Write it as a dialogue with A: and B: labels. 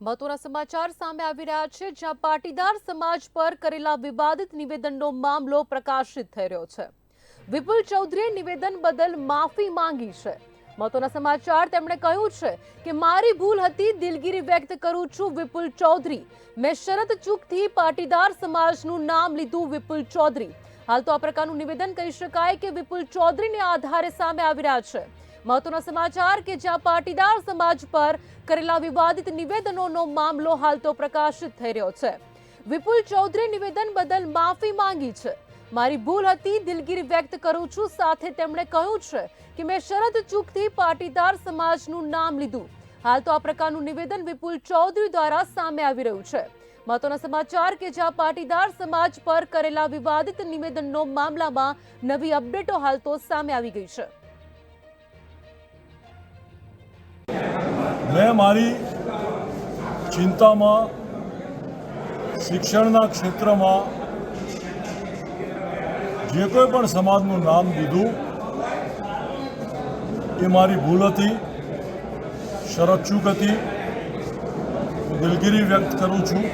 A: મહત્વના સમાચાર સામે આવી રહ્યા છે, જ્યાં પાટીદાર સમાજ પર કરેલા વિવાદિત નિવેદનનો મામલો પ્રકાશિત થઈ રહ્યો છે. વિપુલ ચૌધરીએ નિવેદન બદલ માફી માંગી છે. મહત્વના સમાચાર તેમણે કહ્યું છે કે, મારી ભૂલ હતી, દિલગીરી વ્યક્ત કરું છું વિપુલ ચૌધરી. મેં શરત ચૂકથી પાટીદાર સમાજનું નામ લીધું વિપુલ ચૌધરી. હાલ તો આ પ્રકારનું નિવેદન કહી શકાય કે વિપુલ ચૌધરીને આધારે સામે આવી રહ્યા છે. મહત્વના સમાચાર કે જ્યાં પાટીદાર સમાજ પર કરેલા વિવાદિત નિવેદનોનો મામલો હાલ તો પ્રકાશિત થઈ રહ્યો છે. વિપુલ ચૌધરી નિવેદન બદલ માફી માંગી છે. મારી ભૂલ હતી, દિલગીરી વ્યક્ત કરું છું, સાથે તેમણે કહ્યું છે કે મેં શરદ ચૂકથી પાટીદાર સમાજનું નામ લીધું. હાલ તો આ પ્રકારનું નિવેદન વિપુલ ચૌધરી દ્વારા સામે આવી રહ્યું છે. મહત્વના સમાચાર કે જ્યાં પાટીદાર સમાજ પર કરેલા વિવાદિત નિવેદનનો મામલામાં નવી અપડેટો હાલ તો સામે આવી ગઈ છે.
B: મેં મારી ચિંતામાં, શિક્ષણના ક્ષેત્રમાં જે કોઈ પણ સમાજનું નામ દીધું, એ મારી ભૂલ હતી, શરત ચૂક હતી. દિલગીરી વ્યક્ત કરું છું.